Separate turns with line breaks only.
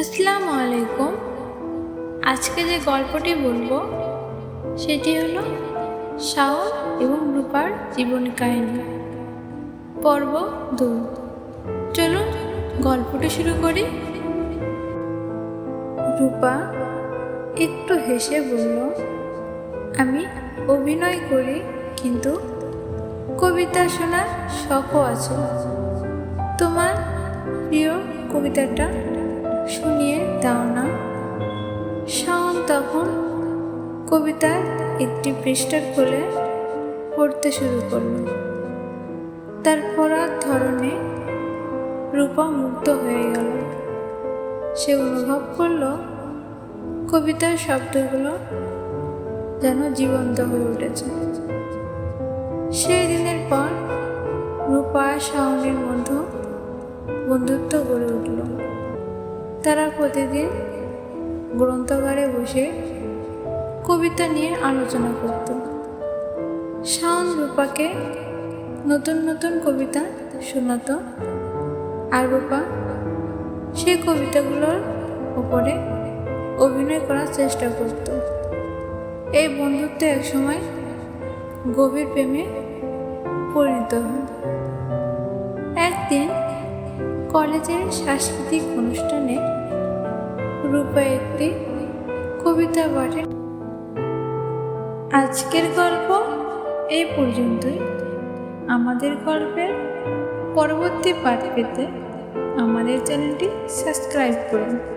আসসালামু আলাইকুম। আজকে যে গল্পটি বলব, সেটি হলো শাওন এবং রূপার জীবন কাহিনী। পর্ব দুই। চলুন গল্পটি শুরু করি। রূপা একটু হেসে বলল, আমি অভিনয় করি, কিন্তু কবিতা শোনার শখও আছে। তোমার প্রিয় কবিতাটা শুনিয়ে দাও না। শাওন তখন কবিতার একটি পৃষ্ঠা খুলে পড়তে শুরু করল। তার পড়ার ধরনে রূপা মুগ্ধ হয়ে গেল। সে অনুভব করল, কবিতার শব্দগুলো যেন জীবন্ত হয়ে উঠেছে। সেই দিনের পর রূপা শাওনের মধ্যে বন্ধুত্ব গড়ে উঠল। তারা প্রতিদিন গ্রন্থাগারে বসে কবিতা নিয়ে আলোচনা করত। শাওন রূপাকে নতুন নতুন কবিতা শোনাতো আর রূপা সেই কবিতাগুলোর উপরে অভিনয় করার চেষ্টা করত। এই বন্ধুত্ব একসময় গভীর প্রেমে পরিণত হয়। একদিন কলেজের সাংস্কৃতিক অনুষ্ঠানে রূপা একটি কবিতা পাঠে। আজকের গল্প এই পর্যন্তই। আমাদের গল্পের পরবর্তী পাঠ পেতে আমাদের চ্যানেলটি সাবস্ক্রাইব করুন।